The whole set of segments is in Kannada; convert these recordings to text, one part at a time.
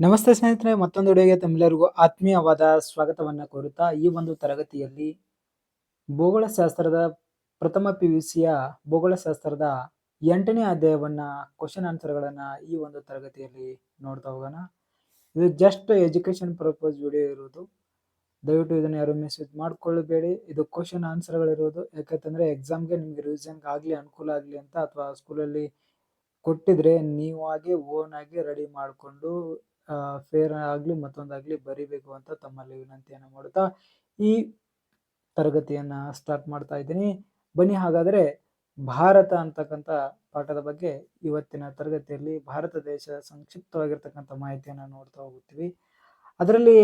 ನಮಸ್ತೆ ಸ್ನೇಹಿತರೆ, ಮತ್ತೊಂದು ವಿಡಿಯೋಗೆ ತಮ್ಮೆಲ್ಲರಿಗೂ ಆತ್ಮೀಯವಾದ ಸ್ವಾಗತವನ್ನು ಕೋರುತ್ತಾ, ಈ ಒಂದು ತರಗತಿಯಲ್ಲಿ ಭೂಗೋಳಶಾಸ್ತ್ರದ ಪ್ರಥಮ ಪಿ ಯು ಸಿಯ ಭೂಗೋಳಶಾಸ್ತ್ರದ ಎಂಟನೇ ಅಧ್ಯಾಯವನ್ನ ಕ್ವಶನ್ ಆನ್ಸರ್ಗಳನ್ನ ಈ ಒಂದು ತರಗತಿಯಲ್ಲಿ ನೋಡ್ತಾ ಹೋಗೋಣ. ಇದು ಜಸ್ಟ್ ಎಜುಕೇಶನ್ ಪರ್ಪಸ್ ವಿಡಿಯೋ ಇರೋದು. ದಯವಿಟ್ಟು ಇದನ್ನು ಯಾರು ಮೆಸೇಜ್ ಮಾಡ್ಕೊಳ್ಳಬೇಡಿ ಇದು ಕ್ವಶನ್ ಆನ್ಸರ್ಗಳಿರೋದು ಯಾಕಂತಂದ್ರೆ ಎಕ್ಸಾಮ್ಗೆ ನಿಮಗೆ ರಿವಿಷನ್ಗೆ ಆಗಲಿ, ಅನುಕೂಲ ಆಗಲಿ ಅಂತ, ಅಥವಾ ಸ್ಕೂಲಲ್ಲಿ ಕೊಟ್ಟಿದ್ರೆ ನೀವಾಗೆ ಓನ್ ಆಗಿ ರೆಡಿ ಮಾಡಿಕೊಂಡು ಫೇರ್ ಆಗಲಿ ಮತ್ತೊಂದಾಗಲಿ ಬರಿಬೇಕು ಅಂತ ತಮ್ಮಲ್ಲಿ ವಿನಂತಿಯನ್ನು ಮಾಡುತ್ತಾ ಈ ತರಗತಿಯನ್ನ ಸ್ಟಾರ್ಟ್ ಮಾಡ್ತಾ ಇದ್ದೀನಿ. ಬನ್ನಿ ಹಾಗಾದರೆ ಭಾರತ ಅಂತಕ್ಕಂಥ ಪಾಠದ ಬಗ್ಗೆ ಇವತ್ತಿನ ತರಗತಿಯಲ್ಲಿ ಭಾರತ ದೇಶ ಸಂಕ್ಷಿಪ್ತವಾಗಿರ್ತಕ್ಕಂಥ ಮಾಹಿತಿಯನ್ನು ನೋಡ್ತಾ ಹೋಗುತ್ತೀವಿ ಅದರಲ್ಲಿ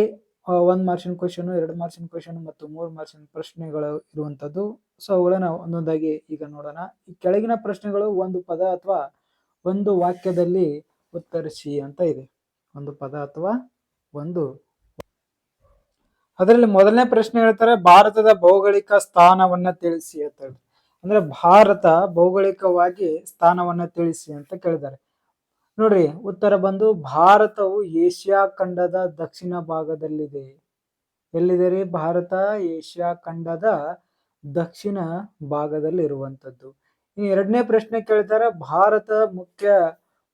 ಒಂದು ಮಾರ್ಕ್ಸಿನ ಕ್ವಶನ್ ಎರಡು ಮಾರ್ಕ್ಸಿನ ಕ್ವಶನ್ ಮತ್ತು ಮೂರು ಮಾರ್ಕ್ಸಿನ ಪ್ರಶ್ನೆಗಳು ಇರುವಂಥದ್ದು ಸೊ ಅವುಗಳನ್ನ ಒಂದೊಂದಾಗಿ ಈಗ ನೋಡೋಣ. ಈ ಕೆಳಗಿನ ಪ್ರಶ್ನೆಗಳು ಒಂದು ಪದ ಅಥವಾ ಒಂದು ವಾಕ್ಯದಲ್ಲಿ ಉತ್ತರಿಸಿ ಅಂತ ಇದೆ. ಒಂದು ಪದ ಅಥವಾ ಒಂದು ಅದರಲ್ಲಿ ಮೊದಲನೇ ಪ್ರಶ್ನೆ ಹೇಳ್ತಾರೆ, ಭಾರತದ ಭೌಗೋಳಿಕ ಸ್ಥಾನವನ್ನ ತಿಳಿಸಿ ಅಂತ ಅಂದ್ರೆ ಭಾರತ ಭೌಗೋಳಿಕವಾಗಿ ಸ್ಥಾನವನ್ನ ತಿಳಿಸಿ ಅಂತ ಕೇಳಿದ್ದಾರೆ. ನೋಡ್ರಿ, ಉತ್ತರ ಬಂದು, ಭಾರತವು ಏಷ್ಯಾ ಖಂಡದ ದಕ್ಷಿಣ ಭಾಗದಲ್ಲಿದೆ. ಎಲ್ಲಿದೆ ರೀ ಭಾರತ ಏಷ್ಯಾ ಖಂಡದ ದಕ್ಷಿಣ ಭಾಗದಲ್ಲಿ ಇನ್ನು ಎರಡನೇ ಪ್ರಶ್ನೆ ಕೇಳ್ತಾರೆ, ಭಾರತ ಮುಖ್ಯ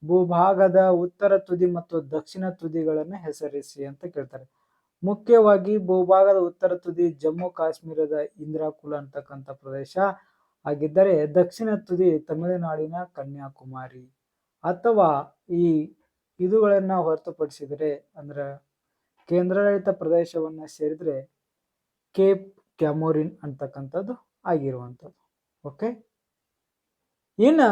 ಭೂಭಾಗದ ಉತ್ತರ ತುದಿ ಮತ್ತು ದಕ್ಷಿಣ ತುದಿಗಳನ್ನು ಹೆಸರಿಸಿ ಅಂತ ಕೇಳ್ತಾರೆ. ಮುಖ್ಯವಾಗಿ ಭೂಭಾಗದ ಉತ್ತರ ತುದಿ ಜಮ್ಮು ಕಾಶ್ಮೀರದ ಇಂದ್ರಾಕುಲ ಅಂತಕ್ಕಂಥ ಪ್ರದೇಶ ಆಗಿದ್ದರೆ, ದಕ್ಷಿಣ ತುದಿ ತಮಿಳುನಾಡಿನ ಕನ್ಯಾಕುಮಾರಿ. ಅಥವಾ ಈ ಇದುಗಳನ್ನು ಹೊರತುಪಡಿಸಿದರೆ, ಅಂದ್ರೆ ಕೇಂದ್ರಾಡಳಿತ ಪ್ರದೇಶವನ್ನು ಸೇರಿದ್ರೆ ಕೇಪ್ ಕ್ಯಾಮೋರಿನ್ ಅಂತಕ್ಕಂಥದ್ದು ಆಗಿರುವಂಥದ್ದು. ಓಕೆ ಇನ್ನ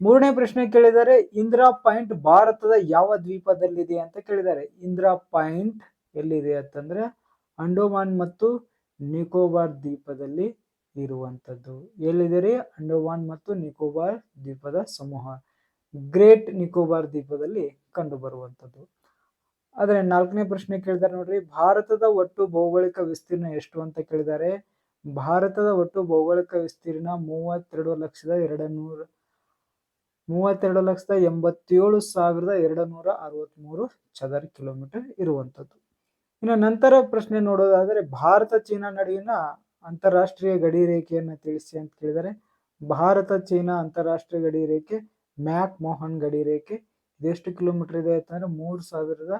ಮೂರನೇ ಪ್ರಶ್ನೆ ಕೇಳಿದ್ದಾರೆ, ಇಂದಿರಾ ಪಾಯಿಂಟ್ ಭಾರತದ ಯಾವ ದ್ವೀಪದಲ್ಲಿದೆ ಅಂತ ಕೇಳಿದ್ದಾರೆ. ಇಂದಿರಾ ಪಾಯಿಂಟ್ ಎಲ್ಲಿದೆ ಅಂತಂದ್ರೆ ಅಂಡೋಮಾನ್ ಮತ್ತು ನಿಕೋಬಾರ್ ದ್ವೀಪದಲ್ಲಿ ಇರುವಂಥದ್ದು. ಎಲ್ಲಿದೆ ರೀ ಅಂಡೋಮಾನ್ ಮತ್ತು ನಿಕೋಬಾರ್ ದ್ವೀಪದ ಸಮೂಹ, ಗ್ರೇಟ್ ನಿಕೋಬಾರ್ ದ್ವೀಪದಲ್ಲಿ ಕಂಡು ಬರುವಂಥದ್ದು ಆದರೆ ನಾಲ್ಕನೇ ಪ್ರಶ್ನೆ ಕೇಳಿದ್ದಾರೆ ನೋಡ್ರಿ, ಭಾರತದ ಒಟ್ಟು ಭೌಗೋಳಿಕ ವಿಸ್ತೀರ್ಣ ಎಷ್ಟು ಅಂತ ಕೇಳಿದ್ದಾರೆ? ಭಾರತದ ಒಟ್ಟು ಭೌಗೋಳಿಕ ವಿಸ್ತೀರ್ಣ ಮೂವತ್ತೆರಡು ಲಕ್ಷದ ಎರಡು ನೂರ ಮೂವತ್ತೆರಡು ಲಕ್ಷದ ಎಂಬತ್ತೇಳು ಸಾವಿರದ ಎರಡು ನೂರ ಅರವತ್ಮೂರು ಚದರ ಕಿಲೋಮೀಟರ್ ಇರುವಂಥದ್ದು. ಇನ್ನು ನಂತರ ಪ್ರಶ್ನೆ ನೋಡೋದಾದರೆ ಭಾರತ ಚೀನಾ ನಡುವಿನ ಅಂತಾರಾಷ್ಟ್ರೀಯ ಗಡಿ ರೇಖೆಯನ್ನು ತಿಳಿಸಿ ಅಂತ ಕೇಳಿದರೆ ಭಾರತ ಚೀನಾ ಅಂತಾರಾಷ್ಟ್ರೀಯ ಗಡಿ ರೇಖೆ, ಮ್ಯಾಕ್ ಮೋಹನ್ ಗಡಿ ರೇಖೆ ಇದೆಷ್ಟು ಕಿಲೋಮೀಟರ್ ಇದೆ ಅಂತಂದ್ರೆ ಮೂರು ಸಾವಿರದ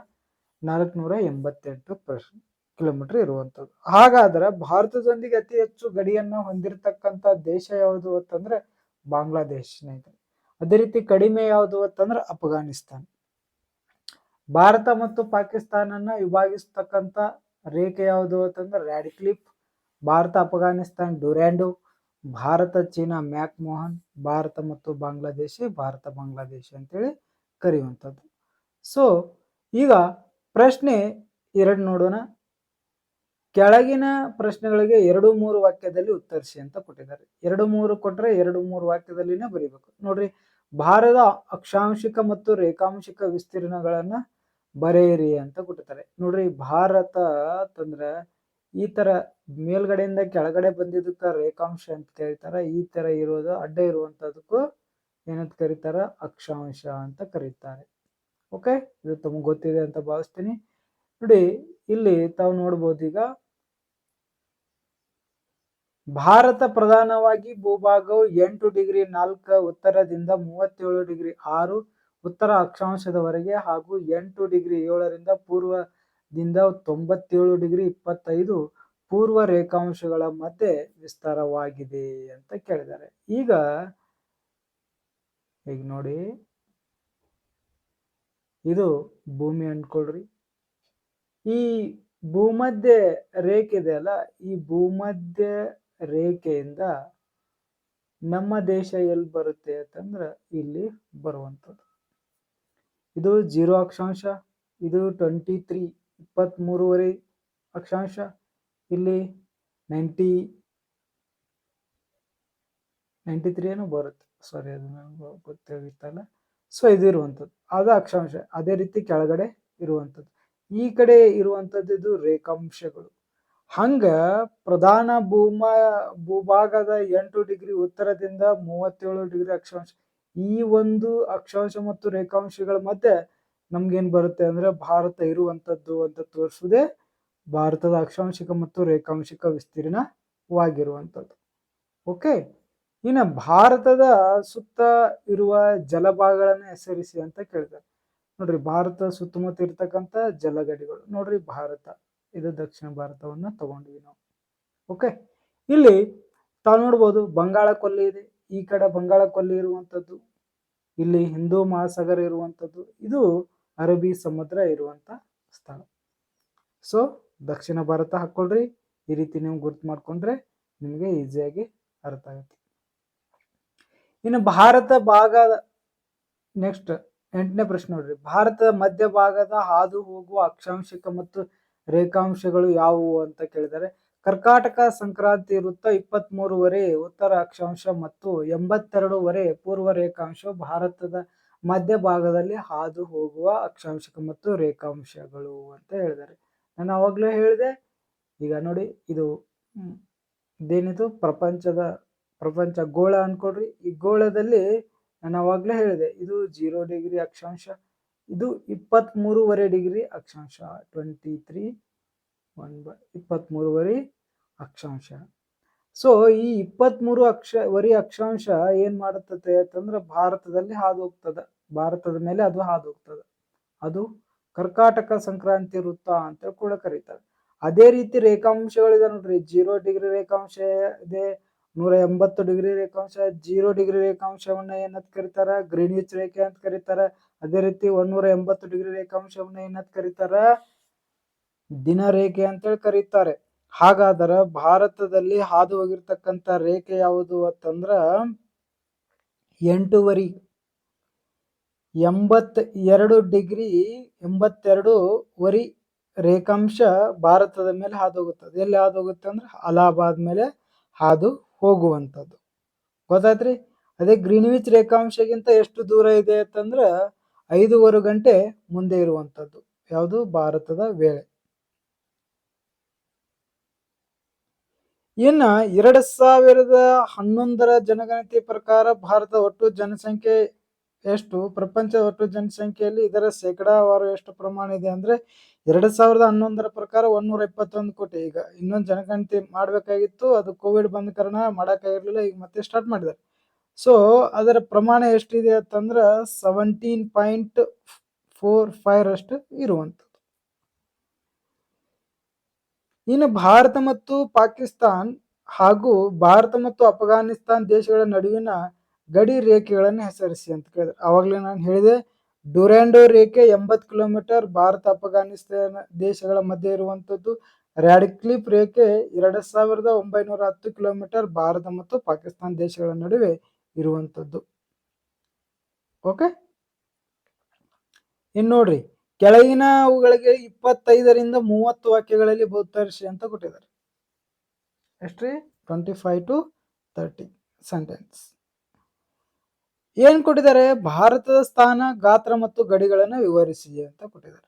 ನಾಲ್ಕುನೂರ ಎಂಬತ್ತೆಂಟು ಪ್ರಶ್ನೆ ಕಿಲೋಮೀಟರ್ ಇರುವಂಥದ್ದು. ಹಾಗಾದ್ರೆ ಭಾರತದೊಂದಿಗೆ ಅತಿ ಹೆಚ್ಚು ಗಡಿಯನ್ನು ಹೊಂದಿರತಕ್ಕಂಥ ದೇಶ ಯಾವುದು ಅಂತಂದ್ರೆ ಬಾಂಗ್ಲಾದೇಶನೇ ಸ್ನೇಹಿತರೆ ಅದೇ ರೀತಿ ಕಡಿಮೆ ಯಾವುದು ಅಂತಂದ್ರೆ ಅಫ್ಘಾನಿಸ್ತಾನ್. ಭಾರತ ಮತ್ತು ಪಾಕಿಸ್ತಾನನ್ನ ವಿಭಾಗಿಸ್ತಕ್ಕಂಥ ರೇಖೆ ಯಾವುದು ಅಂತಂದ್ರೆ Radcliffe Bharat, Afghanistan Durand Bharat, China, McMahon, Bharat ಮತ್ತು ಬಾಂಗ್ಲಾದೇಶಿ, ಭಾರತ, ಬಾಂಗ್ಲಾದೇಶ ಅಂತೇಳಿ ಕರೆಯುವಂಥದ್ದು. ಸೊ, ಈಗ ಪ್ರಶ್ನೆ ಎರಡು ನೋಡೋಣ. ಕೆಳಗಿನ ಪ್ರಶ್ನೆಗಳಿಗೆ ಎರಡು ಮೂರು ವಾಕ್ಯದಲ್ಲಿ ಉತ್ತರಿಸಿ ಅಂತ ಕೊಟ್ಟಿದ್ದಾರೆ. ಎರಡು ಮೂರು ಕೊಟ್ಟರೆ ಎರಡು ಮೂರು ವಾಕ್ಯದಲ್ಲಿನೇ ಬರೀಬೇಕು. ನೋಡ್ರಿ ಭಾರತ ಅಕ್ಷಾಂಶಿಕ ಮತ್ತು ರೇಖಾಂಶಿಕ ವಿಸ್ತೀರ್ಣಗಳನ್ನ ಬರೆಯಿರಿ ಅಂತ ಕೊಟ್ಟಿದ್ದಾರೆ. ನೋಡ್ರಿ, ಭಾರತ ಅಂತಂದ್ರ ಈ ತರ ಮೇಲ್ಗಡೆಯಿಂದ ಕೆಳಗಡೆ ಬಂದಿದ್ದಕ್ಕ ರೇಖಾಂಶ ಅಂತ ಕರೀತಾರ. ಈ ತರ ಇರೋದು, ಅಡ್ಡ ಇರುವಂತದಕ್ಕೂ ಏನಂತ ಕರೀತಾರ? ಅಕ್ಷಾಂಶ ಅಂತ ಕರೀತಾರೆ. ಓಕೆ ಇದು ತಮಗೆ ಗೊತ್ತಿದೆ ಅಂತ ಭಾವಿಸ್ತೀನಿ. ನೋಡಿ, ಇಲ್ಲಿ ತಾವು ನೋಡ್ಬೋದು ಈಗ ಭಾರತ ಪ್ರಧಾನವಾಗಿ ಭೂಭಾಗವು ಎಂಟು ಡಿಗ್ರಿ ನಾಲ್ಕು ಉತ್ತರದಿಂದ ಮೂವತ್ತೇಳು ಡಿಗ್ರಿ ಆರು ಉತ್ತರ ಅಕ್ಷಾಂಶದವರೆಗೆ ಹಾಗೂ ಎಂಟು ಡಿಗ್ರಿ ಏಳರಿಂದ ಪೂರ್ವದಿಂದ ತೊಂಬತ್ತೇಳು ಡಿಗ್ರಿ ಇಪ್ಪತ್ತೈದು ಪೂರ್ವ ರೇಖಾಂಶಗಳ ಮಧ್ಯೆ ವಿಸ್ತಾರವಾಗಿದೆ ಅಂತ ಕೇಳಿದ್ದಾರೆ. ಈಗ ಈಗ ನೋಡಿ. ಇದು ಭೂಮಿ ಅಂದ್ಕೊಳ್ರಿ. ಈ ಭೂಮಧ್ಯ ರೇಖೆ ಇದೆ ಅಲ್ಲ ಈ ಭೂಮಧ್ಯ ರೇಖೆಯಿಂದ ನಮ್ಮ ದೇಶ ಎಲ್ಲಿ ಬರುತ್ತೆ ಅಂತಂದ್ರ ಇಲ್ಲಿ ಬರುವಂಥದ್ದು. ಇದು ಜೀರೋ ಅಕ್ಷಾಂಶ, ಇದು ಟ್ವೆಂಟಿ ತ್ರೀ ಇಪ್ಪತ್ತ್ ಮೂರುವರೆ ಅಕ್ಷಾಂಶ, ಇಲ್ಲಿ ನೈಂಟಿ ನೈಂಟಿ ತ್ರೀ ಏನೋ ಬರುತ್ತೆ. ಸಾರಿ ಅದು ನನಗೆ ಗೊತ್ತಾಗಿತ್ತಲ್ಲ. ಸೊ ಇದು ಇರುವಂಥದ್ದು. ಅದು ಅಕ್ಷಾಂಶ, ಅದೇ ರೀತಿ ಕೆಳಗಡೆ ಇರುವಂಥದ್ದು. ಈ ಕಡೆ ಇರುವಂಥದ್ದು ಇದು ರೇಖಾಂಶಗಳು. ಹಂಗ ಪ್ರಧಾನ ಭೂಮ, ಭೂಭಾಗದ ಎಂಟು ಡಿಗ್ರಿ ಉತ್ತರದಿಂದ ಮೂವತ್ತೇಳು ಡಿಗ್ರಿ ಅಕ್ಷಾಂಶ, ಈ ಒಂದು ಅಕ್ಷಾಂಶ ಮತ್ತು ರೇಖಾಂಶಗಳ ಮಧ್ಯೆ ನಮ್ಗೇನ್ ಬರುತ್ತೆ ಅಂದ್ರೆ ಭಾರತ ಇರುವಂತದ್ದು ಅಂತ ತೋರಿಸುವುದೇ ಭಾರತದ ಅಕ್ಷಾಂಶಿಕ ಮತ್ತು ರೇಖಾಂಶಿಕ ವಿಸ್ತೀರ್ಣವಾಗಿರುವಂಥದ್ದು ಓಕೆ, ಇನ್ನು ಭಾರತದ ಸುತ್ತ ಇರುವ ಜಲಭಾಗಗಳನ್ನು ಹೆಸರಿಸಿ ಅಂತ ಕೇಳಿದ್ದಾರೆ ನೋಡ್ರಿ, ಭಾರತ ಸುತ್ತಮುತ್ತ ಇರ್ತಕ್ಕಂಥ ಜಲಗಡಿಗಳು. ನೋಡ್ರಿ, ಭಾರತ. ಇದು ದಕ್ಷಿಣ ಭಾರತವನ್ನ ತಗೊಂಡ್ವಿ ನಾವು. ಓಕೆ ಇಲ್ಲಿ ತಾವು ನೋಡ್ಬೋದು ಬಂಗಾಳ ಕೊಲ್ಲಿ ಇದೆ. ಈ ಕಡೆ ಬಂಗಾಳ ಕೊಲ್ಲಿ ಇರುವಂಥದ್ದು ಇಲ್ಲಿ ಹಿಂದೂ ಮಹಾಸಾಗರ ಇರುವಂಥದ್ದು ಇದು ಅರಬ್ಬಿ ಸಮುದ್ರ ಇರುವಂಥ ಸ್ಥಳ. ಸೊ ದಕ್ಷಿಣ ಭಾರತ ಹಾಕೊಳ್ರಿ. ಈ ರೀತಿ ನೀವು ಗುರ್ತು ಮಾಡ್ಕೊಂಡ್ರೆ ನಿಮಗೆ ಈಸಿಯಾಗಿ ಅರ್ಥ ಆಗುತ್ತೆ. ಇನ್ನು ಭಾರತ ಭಾಗದ ನೆಕ್ಸ್ಟ್ ಎಂಟನೇ ಪ್ರಶ್ನೆ ನೋಡ್ರಿ. ಭಾರತದ ಮಧ್ಯ ಭಾಗದ ಹಾದು ಹೋಗುವ ಅಕ್ಷಾಂಶಿಕ ಮತ್ತು ರೇಖಾಂಶಗಳು ಯಾವುವು ಅಂತ ಕೇಳಿದರೆ, ಕರ್ಕಾಟಕ ಸಂಕ್ರಾಂತಿ ವೃತ್ತ ಇಪ್ಪತ್ತ್ ಮೂರುವರೆ ಉತ್ತರ ಅಕ್ಷಾಂಶ ಮತ್ತು ಎಂಬತ್ತೆರಡೂವರೆ ಪೂರ್ವ ರೇಖಾಂಶ ಭಾರತದ ಮಧ್ಯ ಭಾಗದಲ್ಲಿ ಹಾದು ಹೋಗುವ ಅಕ್ಷಾಂಶಕ ಮತ್ತು ರೇಖಾಂಶಗಳು ಅಂತ ಹೇಳಿದ್ದಾರೆ ನಾನು ಅವಾಗಲೇ ಹೇಳಿದೆ, ಈಗ ನೋಡಿ, ಇದು ಇದೇನಿದು, ಪ್ರಪಂಚದ, ಪ್ರಪಂಚ ಗೋಳ ಅನ್ಕೊಡ್ರಿ ಈ ಗೋಳದಲ್ಲಿ ನಾನು ಅವಾಗಲೇ ಹೇಳಿದೆ, ಇದು ಜೀರೋ ಡಿಗ್ರಿ ಅಕ್ಷಾಂಶ ಇದು ಇಪ್ಪತ್ತ್ ಮೂರುವರೆ ಡಿಗ್ರಿ ಅಕ್ಷಾಂಶ, ಟ್ವೆಂಟಿ ತ್ರೀ ಒನ್ ಬೈ ಇಪ್ಪತ್ತ್ಮೂರುವರೆ ಅಕ್ಷಾಂಶ. ಸೊ ಈ ಇಪ್ಪತ್ತ್ಮೂರು ಅಕ್ಷ, ವರಿ ಅಕ್ಷಾಂಶ ಏನ್ ಮಾಡುತ್ತದೆ ಅಂತಂದ್ರೆ ಭಾರತದಲ್ಲಿ ಹಾದು ಹೋಗ್ತದೆ ಭಾರತದ ಮೇಲೆ ಅದು ಹಾದು ಹೋಗ್ತದೆ ಅದು ಕರ್ಕಾಟಕ ಸಂಕ್ರಾಂತಿ ವೃತ್ತ ಅಂತ ಕೂಡ ಕರೀತಾರೆ. ಅದೇ ರೀತಿ ರೇಖಾಂಶಗಳಿದೆ ನೋಡ್ರಿ. ಜೀರೋ ಡಿಗ್ರಿ ರೇಖಾಂಶ ಇದೆ, ನೂರ ಎಂಬತ್ತು ಡಿಗ್ರಿ ರೇಖಾಂಶ, ಜೀರೋ ಡಿಗ್ರಿ ರೇಖಾಂಶವನ್ನ ಏನಂತ ಕರೀತಾರ? ಗ್ರೀನಿಚ್ ರೇಖೆ ಅಂತ ಕರೀತಾರ. ಅದೇ ರೀತಿ ಒಂದೂರ ಎಂಬತ್ತು ಡಿಗ್ರಿ ರೇಖಾಂಶವನ್ನು ಏನಂತ ಕರೀತಾರ. ದಿನ ರೇಖೆ ಅಂತೇಳಿ ಕರೀತಾರೆ. ಹಾಗಾದರ ಭಾರತದಲ್ಲಿ ಹಾದು ಹೋಗಿರ್ತಕ್ಕಂಥ ರೇಖೆ ಯಾವುದು ಅಂತಂದ್ರ ಎಂಟೂವರಿ ಎಂಬತ್ ಎರಡು ಡಿಗ್ರಿ ಎಂಬತ್ತೆರಡು ವರಿ ರೇಖಾಂಶ ಭಾರತದ ಮೇಲೆ ಹಾದು ಹೋಗುತ್ತದೆ ಎಲ್ಲಿ ಹಾದು ಹೋಗುತ್ತೆ ಅಂದ್ರೆ ಅಲಹಾಬಾದ್ ಮೇಲೆ ಹಾದು ಹೋಗುವಂಥದ್ದು. ಗೊತ್ತಾಯ್ತ್ರಿ? ಅದೇ ಗ್ರೀನ್ವಿಚ್ ರೇಖಾಂಶಗಿಂತ ಎಷ್ಟು ದೂರ ಇದೆ ಅಂತಂದ್ರ ಐದೂವರೆ ಗಂಟೆ ಮುಂದೆ ಇರುವಂಥದ್ದು. ಯಾವುದು? ಭಾರತದ ವೇಳೆ. ಇನ್ನು ಎರಡು ಸಾವಿರದ ಹನ್ನೊಂದರ ಜನಗಣತಿ ಪ್ರಕಾರ ಭಾರತ ಒಟ್ಟು ಜನಸಂಖ್ಯೆ ಎಷ್ಟು? ಪ್ರಪಂಚದ ಒಟ್ಟು ಜನಸಂಖ್ಯೆಯಲ್ಲಿ ಇದರ ಶೇಕಡಾವಾರು ಎಷ್ಟು ಪ್ರಮಾಣ ಇದೆ ಅಂದ್ರೆ ಎರಡು ಸಾವಿರದ ಹನ್ನೊಂದರ ಪ್ರಕಾರ ಒಂದೂರ ಇಪ್ಪತ್ತೊಂದು ಕೋಟಿ. ಈಗ ಇನ್ನೊಂದು ಜನಗಣತಿ ಮಾಡಬೇಕಾಗಿತ್ತು, ಅದು ಕೋವಿಡ್ ಬಂದ ಕಾರಣ ಮಾಡೋಕ್ಕಾಗಿರಲಿಲ್ಲ, ಈಗ ಮತ್ತೆ ಸ್ಟಾರ್ಟ್ ಮಾಡಿದ್ದಾರೆ. ಸೊ ಅದರ ಪ್ರಮಾಣ ಎಷ್ಟಿದೆ ಅಂತಂದ್ರೆ ಸೆವೆಂಟೀನ್ ಪಾಯಿಂಟ್ ಫೋರ್ ಫೈವ್ ಅಷ್ಟು ಇರುವಂಥದ್ದು. ಇನ್ನು ಭಾರತ ಮತ್ತು ಪಾಕಿಸ್ತಾನ್ ಹಾಗೂ ಭಾರತ ಮತ್ತು ಅಫ್ಘಾನಿಸ್ತಾನ್ ದೇಶಗಳ ನಡುವಿನ ಗಡಿ ರೇಖೆಗಳನ್ನು ಹೆಸರಿಸಿ ಅಂತ ಕೇಳಿದ್ರೆ. ಅವಾಗಲೇ ನಾನು ಹೇಳಿದೆ ಡುರ್ಯಾಂಡೋ ರೇಖೆ ಎಂಬತ್ತು ಕಿಲೋಮೀಟರ್, ಭಾರತ, ಅಫ್ಘಾನಿಸ್ತಾನ ದೇಶಗಳ ಮಧ್ಯೆ ಇರುವಂಥದ್ದು. ರ್ಯಾಡಿಕ್ಲಿಪ್ ರೇಖೆ ಎರಡು ಸಾವಿರದ ಒಂಬೈನೂರ ಹತ್ತು ಕಿಲೋಮೀಟರ್, ಭಾರತ ಮತ್ತು ಪಾಕಿಸ್ತಾನ ದೇಶಗಳ ನಡುವೆ ಇರುವಂಥದ್ದು. ಓಕೆ ಇನ್ನು ನೋಡ್ರಿ, ಕೆಳಗಿನ ಅವುಗಳಿಗೆ ಇಪ್ಪತ್ತೈದರಿಂದ ಮೂವತ್ತು ವಾಕ್ಯಗಳಲ್ಲಿ ಬಹುತರಿಸಿ ಅಂತ ಕೊಟ್ಟಿದ್ದಾರೆ. ಎಷ್ಟ್ರಿ? Twenty five to thirty sentences ಏನ್ ಕೊಟ್ಟಿದ್ದಾರೆ? ಭಾರತದ ಸ್ಥಾನ, ಗಾತ್ರ ಮತ್ತು ಗಡಿಗಳನ್ನು ವಿವರಿಸಿ ಅಂತ ಕೊಟ್ಟಿದ್ದಾರೆ.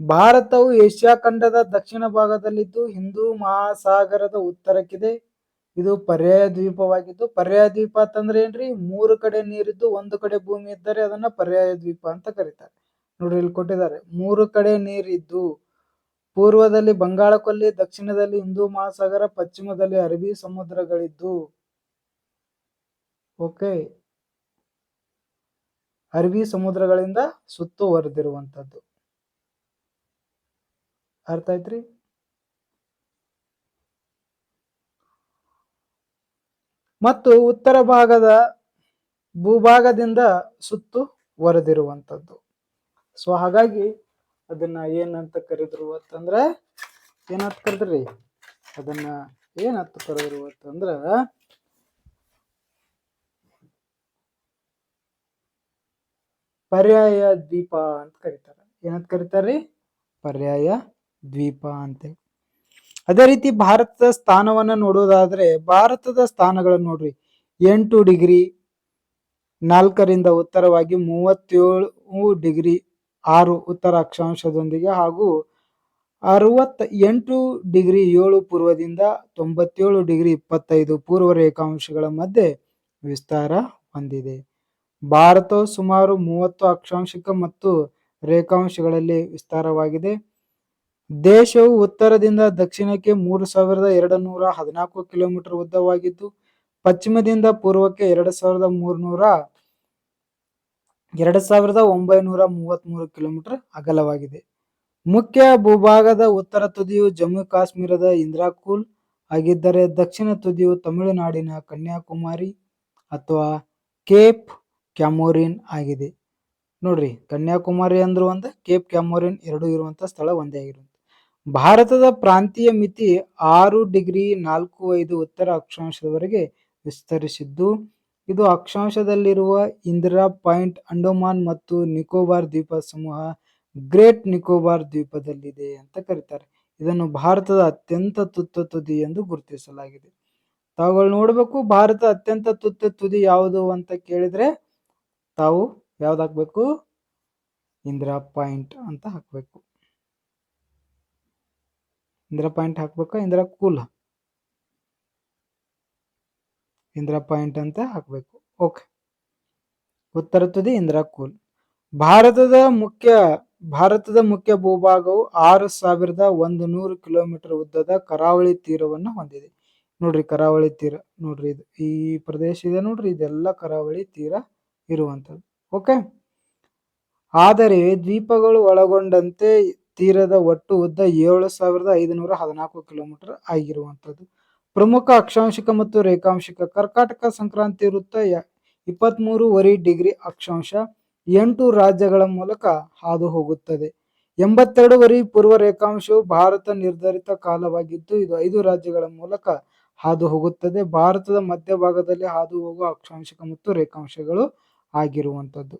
ಭಾರತವು ಏಷ್ಯಾ ಖಂಡದ ದಕ್ಷಿಣ ಭಾಗದಲ್ಲಿದ್ದು ಹಿಂದೂ ಮಹಾಸಾಗರದ ಉತ್ತರಕ್ಕಿದೆ. ಇದು ಪರ್ಯಾಯ ದ್ವೀಪವಾಗಿದ್ದು, ಪರ್ಯಾಯ ದ್ವೀಪ ಅಂತಂದ್ರೆ ಏನ್ರಿ? ಮೂರು ಕಡೆ ನೀರಿದ್ದು, ಒಂದು ಕಡೆ ಭೂಮಿ ಇದ್ದರೆ ಅದನ್ನ ಪರ್ಯಾಯ ದ್ವೀಪ ಅಂತ ಕರೀತಾರೆ. ನೋಡ್ರಿ ಇಲ್ಲಿ ಕೊಟ್ಟಿದ್ದಾರೆ. ಮೂರು ಕಡೆ ನೀರಿದ್ದು, ಪೂರ್ವದಲ್ಲಿ ಬಂಗಾಳ ಕೊಲ್ಲಿ ದಕ್ಷಿಣದಲ್ಲಿ ಹಿಂದೂ ಮಹಾಸಾಗರ, ಪಶ್ಚಿಮದಲ್ಲಿ ಅರಬಿ ಸಮುದ್ರಗಳಿದ್ದು. ಓಕೆ. ಅರಬಿ ಸಮುದ್ರಗಳಿಂದ ಸುತ್ತುವರೆದಿರುವಂತದ್ದು ಅರ್ಥ ಆಯ್ತ್ರಿ? ಮತ್ತು ಉತ್ತರ ಭಾಗದ ಭೂಭಾಗದಿಂದ ಸುತ್ತು ವರೆದಿರುವಂಥದ್ದು ಸೊ ಹಾಗಾಗಿ ಅದನ್ನ ಏನಂತ ಕರೆದ್ರು ಅಂತಂದ್ರ, ಏನಂತ ಕರೆದ್ರಿ? ಅದನ್ನ ಏನಂತ ಕರೆದ್ರು ಅಂತಂದ್ರ, ಪರ್ಯಾಯ ದ್ವೀಪ ಅಂತ ಕರೀತಾರೆ. ಏನಂತ ಕರೀತಾರ್ರಿ? ಪರ್ಯಾಯ ದ್ವೀಪ ಅಂತೇಳಿ ಅದೇ ರೀತಿ ಭಾರತದ ಸ್ಥಾನವನ್ನ ನೋಡೋದಾದ್ರೆ ಭಾರತದ ಸ್ಥಾನಗಳನ್ನು ನೋಡ್ರಿ. ಎಂಟು ಡಿಗ್ರಿ ನಾಲ್ಕರಿಂದ ಉತ್ತರವಾಗಿ ಮೂವತ್ತೇಳು ಡಿಗ್ರಿ ಆರು ಉತ್ತರ ಅಕ್ಷಾಂಶದೊಂದಿಗೆ ಹಾಗೂ ಅರವತ್ತ ಎಂಟು ಡಿಗ್ರಿ ಏಳು ಪೂರ್ವದಿಂದ ತೊಂಬತ್ತೇಳು ಡಿಗ್ರಿ ಇಪ್ಪತ್ತೈದು ಪೂರ್ವ ರೇಖಾಂಶಗಳ ಮಧ್ಯೆ ವಿಸ್ತಾರ ಹೊಂದಿದೆ. ಭಾರತವು ಸುಮಾರು ಮೂವತ್ತು ಅಕ್ಷಾಂಶಿಕ ಮತ್ತು ರೇಖಾಂಶಗಳಲ್ಲಿ ವಿಸ್ತಾರವಾಗಿದೆ. ದೇಶವು ಉತ್ತರದಿಂದ ದಕ್ಷಿಣಕ್ಕೆ ಮೂರು ಸಾವಿರದ ಎರಡು ನೂರ ಹದಿನಾಲ್ಕು ಕಿಲೋಮೀಟರ್ ಉದ್ದವಾಗಿದ್ದು, ಪಶ್ಚಿಮದಿಂದ ಪೂರ್ವಕ್ಕೆ ಎರಡು ಸಾವಿರದ ಮೂರ್ನೂರ, ಎರಡು ಸಾವಿರದ ಒಂಬೈನೂರ ಮೂವತ್ಮೂರು ಕಿಲೋಮೀಟರ್ ಅಗಲವಾಗಿದೆ. ಮುಖ್ಯ ಭೂಭಾಗದ ಉತ್ತರ ತುದಿಯು ಜಮ್ಮು ಕಾಶ್ಮೀರದ ಇಂದ್ರಾಕೂಲ್ ಆಗಿದ್ದರೆ ದಕ್ಷಿಣ ತುದಿಯು ತಮಿಳುನಾಡಿನ ಕನ್ಯಾಕುಮಾರಿ ಅಥವಾ ಕೇಪ್ ಕ್ಯಾಮೋರಿನ್ ಆಗಿದೆ. ನೋಡ್ರಿ, ಕನ್ಯಾಕುಮಾರಿ ಅಂದ್ರೆ ಒಂದು ಕೇಪ್ ಕ್ಯಾಮೋರಿನ್ ಎರಡು ಇರುವಂತ ಸ್ಥಳ ಒಂದೇ ಆಗಿರುತ್ತೆ. ಭಾರತದ ಪ್ರಾಂತೀಯ ಮಿತಿ ಆರು ಡಿಗ್ರಿ ನಾಲ್ಕು ಐದು ಉತ್ತರ ಅಕ್ಷಾಂಶದವರೆಗೆ ವಿಸ್ತರಿಸಿದ್ದು, ಇದು ಅಕ್ಷಾಂಶದಲ್ಲಿರುವ ಇಂದಿರಾ ಪಾಯಿಂಟ್ ಅಂಡೋಮಾನ್ ಮತ್ತು ನಿಕೋಬಾರ್ ದ್ವೀಪ ಸಮೂಹ ಗ್ರೇಟ್ ನಿಕೋಬಾರ್ ದ್ವೀಪದಲ್ಲಿದೆ ಅಂತ ಕರೀತಾರೆ. ಇದನ್ನು ಭಾರತದ ಅತ್ಯಂತ ತುತ್ತ ತುದಿ ಎಂದು ಗುರುತಿಸಲಾಗಿದೆ. ತಾವುಗಳು ನೋಡಬೇಕು, ಭಾರತ ಅತ್ಯಂತ ತುತ್ತ ತುದಿ ಯಾವುದು ಅಂತ ಕೇಳಿದ್ರೆ ತಾವು ಯಾವ್ದು ಹಾಕ್ಬೇಕು ಇಂದಿರಾ ಪಾಯಿಂಟ್ ಅಂತ ಹಾಕ್ಬೇಕು. ಇಂದಿರಾ ಪಾಯಿಂಟ್ ಹಾಕ್ಬೇಕಾ? ಇಂದಿರಾ ಕೂಲ್. ಇಂದಿರಾ ಪಾಯಿಂಟ್ ಅಂತ ಹಾಕ್ಬೇಕು. ಓಕೆ. ಉತ್ತರ ತುದಿ ಇಂದಿರಾ ಕೂಲ್. ಭಾರತದ ಮುಖ್ಯ ಭಾರತದ ಮುಖ್ಯ ಭೂಭಾಗವು ಆರು ಸಾವಿರದ ಒಂದು ನೂರು ಕಿಲೋಮೀಟರ್ ಉದ್ದದ ಕರಾವಳಿ ತೀರವನ್ನು ಹೊಂದಿದೆ. ನೋಡ್ರಿ, ಕರಾವಳಿ ತೀರ. ನೋಡ್ರಿ, ಇದು ಈ ಪ್ರದೇಶ ಇದೆ ನೋಡ್ರಿ, ಇದೆಲ್ಲ ಕರಾವಳಿ ತೀರ ಇರುವಂಥದ್ದು. ಓಕೆ. ಆದರೆ ದ್ವೀಪಗಳು ಒಳಗೊಂಡಂತೆ ತೀರದ ಒಟ್ಟು ಉದ್ದ ಏಳು ಸಾವಿರದ ಐದುನೂರ ಹದಿನಾಲ್ಕು ಕಿಲೋಮೀಟರ್ ಆಗಿರುವಂಥದ್ದು. ಪ್ರಮುಖ ಅಕ್ಷಾಂಶಿಕ ಮತ್ತು ರೇಖಾಂಶಿಕ ಕರ್ಕಾಟಕ ಸಂಕ್ರಾಂತಿ ವೃತ್ತ ಇಪ್ಪತ್ತ್ಮೂರುವರೆ ಡಿಗ್ರಿ ಅಕ್ಷಾಂಶ ಎಂಟು ರಾಜ್ಯಗಳ ಮೂಲಕ ಹಾದು ಹೋಗುತ್ತದೆ ಎಂಬತ್ತೆರಡುವರೆ ಪೂರ್ವ ರೇಖಾಂಶವು ಭಾರತ ನಿರ್ಧರಿತ ಕಾಲವಾಗಿದ್ದು, ಇದು ಐದು ರಾಜ್ಯಗಳ ಮೂಲಕ ಹಾದು ಹೋಗುತ್ತದೆ ಭಾರತದ ಮಧ್ಯಭಾಗದಲ್ಲಿ ಹಾದು ಹೋಗುವ ಅಕ್ಷಾಂಶಿಕ ಮತ್ತು ರೇಖಾಂಶಗಳು ಆಗಿರುವಂಥದ್ದು.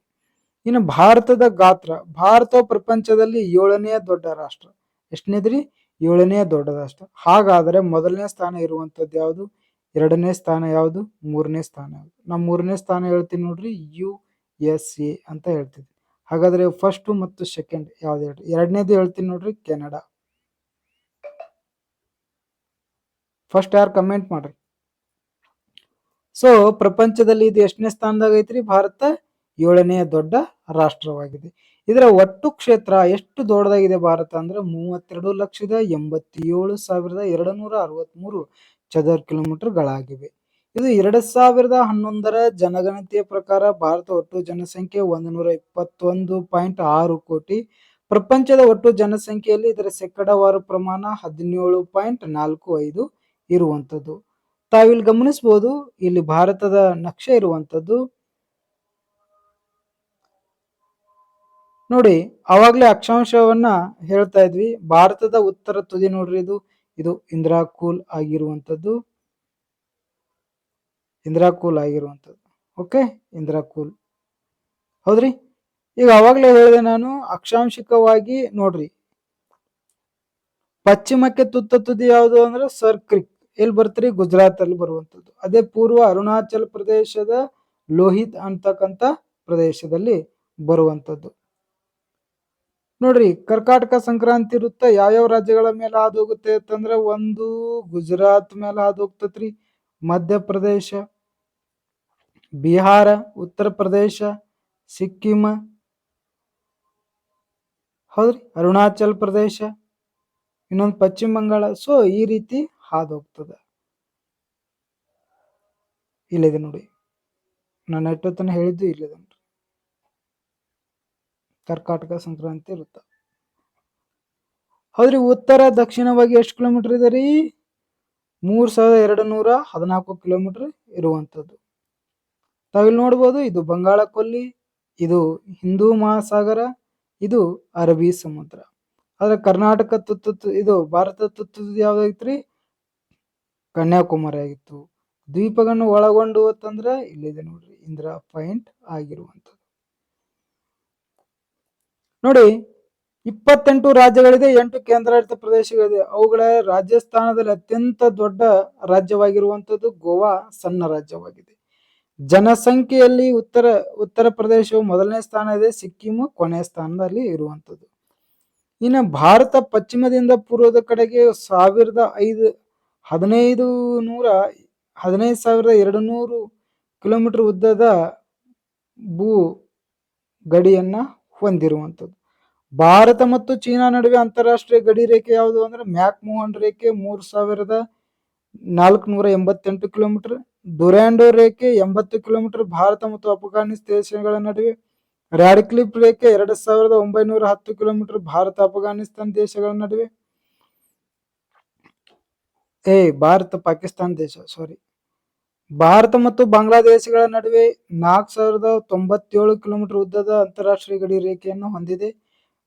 ಇನ್ನು ಭಾರತದ ಗಾತ್ರ, ಭಾರತ ಪ್ರಪಂಚದಲ್ಲಿ ಏಳನೆಯ ದೊಡ್ಡ ರಾಷ್ಟ್ರ. ಎಷ್ಟನೇದ್ರಿ? ಏಳನೇ ದೊಡ್ಡ ರಾಷ್ಟ್ರ. ಹಾಗಾದರೆ ಮೊದಲನೇ ಸ್ಥಾನ ಇರುವಂಥದ್ದು ಯಾವುದು? ಎರಡನೇ ಸ್ಥಾನ ಯಾವುದು? ಮೂರನೇ ಸ್ಥಾನ ಯಾವುದು? ನಾ ಮೂರನೇ ಸ್ಥಾನ ಹೇಳ್ತೀನಿ ನೋಡ್ರಿ, ಯು ಎಸ್ ಎ ಅಂತ ಹೇಳ್ತಿದ್ವಿ. ಹಾಗಾದ್ರೆ ಫಸ್ಟ್ ಮತ್ತು ಸೆಕೆಂಡ್ ಯಾವ್ದು ಹೇಳ್ರಿ? ಎರಡನೇದು ಹೇಳ್ತೀನಿ ನೋಡ್ರಿ, ಕೆನಡಾ. ಫಸ್ಟ್ ಯಾರು ಕಮೆಂಟ್ ಮಾಡ್ರಿ? ಸೊ ಪ್ರಪಂಚದಲ್ಲಿ ಇದು ಎಷ್ಟನೇ ಸ್ಥಾನದಾಗ ಐತ್ರಿ? ಭಾರತ ಏಳನೇ ದೊಡ್ಡ ರಾಷ್ಟ್ರವಾಗಿದೆ. ಇದರ ಒಟ್ಟು ಕ್ಷೇತ್ರ ಎಷ್ಟು ದೊಡ್ಡದಾಗಿದೆ ಭಾರತ ಅಂದ್ರೆ ಮೂವತ್ತೆರಡು ಲಕ್ಷದ ಎಂಬತ್ತೇಳು ಸಾವಿರದ ಎರಡು ನೂರ ಅರವತ್ಮೂರು ಚದರ್ ಕಿಲೋಮೀಟರ್ಗಳಾಗಿವೆ. ಇದು ಎರಡ್ ಸಾವಿರದ ಹನ್ನೊಂದರ ಜನಗಣತಿಯ ಪ್ರಕಾರ ಭಾರತ ಒಟ್ಟು ಜನಸಂಖ್ಯೆ ಒಂದು ನೂರ ಇಪ್ಪತ್ತೊಂದು ಪಾಯಿಂಟ್ ಆರು ಕೋಟಿ. ಪ್ರಪಂಚದ ಒಟ್ಟು ಜನಸಂಖ್ಯೆಯಲ್ಲಿ ಇದರ ಶೇಕಡಾವಾರು ಪ್ರಮಾಣ ಹದಿನೇಳು ಪಾಯಿಂಟ್ ನಾಲ್ಕು ಐದು ಇರುವಂಥದ್ದು. ತಾವಿಲ್ಲಿ ಗಮನಿಸಬಹುದು ಇಲ್ಲಿ ಭಾರತದ ನಕ್ಷೆ ಇರುವಂಥದ್ದು ನೋಡಿ, ಅವಾಗ್ಲೇ ಅಕ್ಷಾಂಶವನ್ನ ಹೇಳ್ತಾ ಇದ್ವಿ. ಭಾರತದ ಉತ್ತರ ತುದಿ ನೋಡ್ರಿ ಇದು. ಇದು ಇಂದಿರಾ ಕೂಲ್ ಆಗಿರುವಂಥದ್ದು. ಇಂದಿರಾ ಕೂಲ್ ಆಗಿರುವಂಥದ್ದು. ಓಕೆ ಇಂದಿರಾ ಕೂಲ್ ಹೌದ್ರಿ? ಈಗ ಅವಾಗಲೇ ಹೇಳಿದೆ ನಾನು, ಅಕ್ಷಾಂಶಿಕವಾಗಿ ನೋಡ್ರಿ. ಪಶ್ಚಿಮಕ್ಕೆ ತುತ್ತ ತುದಿ ಯಾವುದು ಅಂದ್ರೆ ಸರ್ ಕ್ರಿಕ್. ಎಲ್ಲಿ ಬರ್ತೀರಿ? ಗುಜರಾತ್ ಅಲ್ಲಿ ಬರುವಂಥದ್ದು. ಅದೇ ಪೂರ್ವ ಅರುಣಾಚಲ ಪ್ರದೇಶದ ಲೋಹಿತ್ ಅಂತಕ್ಕಂಥ ಪ್ರದೇಶದಲ್ಲಿ ಬರುವಂಥದ್ದು. ನೋಡ್ರಿ, ಕರ್ಕಾಟಕ ಸಂಕ್ರಾಂತಿ ವೃತ್ತ ಯಾವ್ಯಾವ ರಾಜ್ಯಗಳ ಮೇಲೆ ಹಾದು ಹೋಗುತ್ತೆ ಅಂತಂದ್ರೆ ಒಂದು ಗುಜರಾತ್ ಮೇಲೆ ಹಾದು ಹೋಗ್ತತ್ರಿ ಮಧ್ಯಪ್ರದೇಶ, ಬಿಹಾರ, ಉತ್ತರ ಪ್ರದೇಶ ಸಿಕ್ಕಿಂ ಹೌದ್ರಿ, ಅರುಣಾಚಲ್ ಪ್ರದೇಶ, ಇನ್ನೊಂದು ಪಶ್ಚಿಮ ಬಂಗಾಳ ಸೊ ಈ ರೀತಿ ಹಾದು ಹೋಗ್ತದೆ ಇಲ್ಲಿದೆ ನೋಡಿ, ನಾನು ಎಷ್ಟೊತ್ತನ ಹೇಳಿದ್ದು ಇಲ್ಲಿದೆ. ಕರ್ಕಾಟಕ ಸಂಕ್ರಾಂತಿ ವೃತ್ತ ಹೌದ್ರಿ, ಉತ್ತರ ದಕ್ಷಿಣವಾಗಿ ಎಷ್ಟು ಕಿಲೋಮೀಟರ್ ಇದೆ ರೀ? ಮೂರ್ ಸಾವಿರದ ಎರಡು ನೂರ ಹದಿನಾಲ್ಕು ಕಿಲೋಮೀಟರ್ ಇರುವಂಥದ್ದು. ತಾವಿಲ್ಲಿ ನೋಡ್ಬೋದು, ಇದು ಬಂಗಾಳ ಕೊಲ್ಲಿ, ಇದು ಹಿಂದೂ ಮಹಾಸಾಗರ, ಇದು ಅರಬಿ ಸಮುದ್ರ. ಆದ್ರೆ ಕರ್ನಾಟಕ ತುತ್ತು, ಇದು ಭಾರತ ತುತ್ತು ಯಾವ್ದಾಗಿತ್ರಿ ಕನ್ಯಾಕುಮಾರಿ ಆಗಿತ್ತು. ದ್ವೀಪಗಳನ್ನು ಒಳಗೊಂಡು ಅಂತಂದ್ರೆ ಇಲ್ಲಿದೆ ನೋಡ್ರಿ, ಇಂದಿರಾ ಪಾಯಿಂಟ್ ಆಗಿರುವಂಥದ್ದು. ನೋಡಿ, ಇಪ್ಪತ್ತೆಂಟು ರಾಜ್ಯಗಳಿದೆ, ಎಂಟು ಕೇಂದ್ರಾಡಳಿತ ಪ್ರದೇಶಗಳಿದೆ. ಅವುಗಳ ರಾಜಸ್ಥಾನದಲ್ಲಿ ಅತ್ಯಂತ ದೊಡ್ಡ ರಾಜ್ಯವಾಗಿರುವಂಥದ್ದು ಗೋವಾ, ಸಣ್ಣ ರಾಜ್ಯವಾಗಿದೆ. ಜನಸಂಖ್ಯೆಯಲ್ಲಿ ಉತ್ತರ ಉತ್ತರ ಪ್ರದೇಶವು ಮೊದಲನೇ ಸ್ಥಾನ ಇದೆ, ಸಿಕ್ಕಿಮು ಕೊನೆಯ ಸ್ಥಾನದಲ್ಲಿ ಇರುವಂಥದ್ದು. ಇನ್ನು ಭಾರತ ಪಶ್ಚಿಮದಿಂದ ಪೂರ್ವದ ಕಡೆಗೆ ಸಾವಿರದ ಐದು, ಹದಿನೈದು ನೂರ, ಹದಿನೈದು ಸಾವಿರದ ಎರಡು ನೂರು ಕಿಲೋಮೀಟರ್ ಉದ್ದದ ಭೂ ಗಡಿಯನ್ನ ಹೊಂದಿರುವಂಥದ್ದು. ಭಾರತ ಮತ್ತು ಚೀನಾ ನಡುವೆ ಅಂತಾರಾಷ್ಟ್ರೀಯ ಗಡಿ ರೇಖೆ ಯಾವುದು ಅಂದ್ರೆ ಮ್ಯಾಕ್ ಮೋಹನ್ ರೇಖೆ ಮೂರ್ ಸಾವಿರದ ನಾಲ್ಕುನೂರ ಎಂಬತ್ತೆಂಟು ಕಿಲೋಮೀಟರ್ ದುರ್ಯಾಂಡೋ ರೇಖೆ ಎಂಬತ್ತು ಕಿಲೋಮೀಟರ್, ಭಾರತ ಮತ್ತು ಅಫ್ಘಾನಿಸ್ತಾನ ದೇಶಗಳ ನಡುವೆ ರ್ಯಾಡ್ಕ್ಲಿಫ್ ರೇಖೆ ಎರಡು ಸಾವಿರದ ಒಂಬೈನೂರ ಹತ್ತು ಕಿಲೋಮೀಟರ್, ಭಾರತ ಅಫ್ಘಾನಿಸ್ತಾನ ದೇಶಗಳ ನಡುವೆ. ಏ, ಭಾರತ ಪಾಕಿಸ್ತಾನ ದೇಶ ಸಾರಿ ಭಾರತ ಮತ್ತು ಬಾಂಗ್ಲಾದೇಶಗಳ ನಡುವೆ ನಾಲ್ಕು ಸಾವಿರದ ತೊಂಬತ್ತೇಳು ಕಿಲೋಮೀಟರ್ ಉದ್ದದ ಅಂತಾರಾಷ್ಟ್ರೀಯ ಗಡಿ ರೇಖೆಯನ್ನು ಹೊಂದಿದೆ.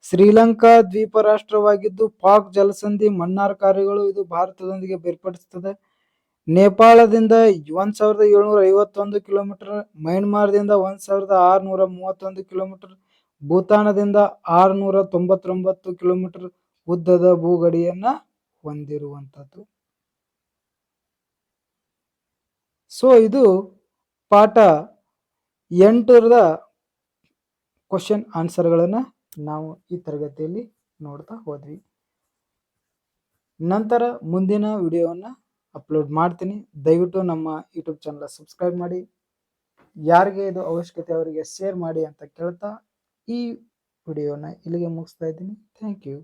ಶ್ರೀಲಂಕಾ ದ್ವೀಪ ರಾಷ್ಟ್ರವಾಗಿದ್ದು ಪಾಕ್ ಜಲಸಂಧಿ ಮನ್ನಾರ್ ಕಾರ್ಯಗಳು ಇದು ಭಾರತದೊಂದಿಗೆ ಬೇರ್ಪಡಿಸುತ್ತದೆ. ನೇಪಾಳದಿಂದ ಒಂದ್ ಸಾವಿರದ ಏಳ್ನೂರ ಐವತ್ತೊಂದು ಕಿಲೋಮೀಟರ್, ಮಯನ್ಮಾರ್ದಿಂದ ಒಂದ್ ಸಾವಿರದ ಆರುನೂರ ಮೂವತ್ತೊಂದು ಕಿಲೋಮೀಟರ್, ಭೂತಾನದಿಂದ ಆರ್ನೂರ ತೊಂಬತ್ತೊಂಬತ್ತು ಕಿಲೋಮೀಟರ್ ಉದ್ದದ ಭೂಗಡಿಯನ್ನ ಹೊಂದಿರುವಂಥದ್ದು. ಸೊ ಇದು ಪಾಠ ಎಂಟರದ ಕ್ವಶನ್ ಆನ್ಸರ್ಗಳನ್ನು ನಾವು ಈ ತರಗತಿಯಲ್ಲಿ ನೋಡ್ತಾ ಹೋದ್ವಿ. ನಂತರ ಮುಂದಿನ ವಿಡಿಯೋವನ್ನು ಅಪ್ಲೋಡ್ ಮಾಡ್ತೀನಿ. ದಯವಿಟ್ಟು ನಮ್ಮ ಯೂಟ್ಯೂಬ್ ಚಾನಲ್ ಸಬ್ಸ್ಕ್ರೈಬ್ ಮಾಡಿ. ಯಾರಿಗೆ ಇದು ಅವಶ್ಯಕತೆ ಅವರಿಗೆ ಶೇರ್ ಮಾಡಿ ಅಂತ ಕೇಳ್ತಾ ಈ ವಿಡಿಯೋನ ಇಲ್ಲಿಗೆ ಮುಗಿಸ್ತಾ ಇದ್ದೀನಿ. Thank you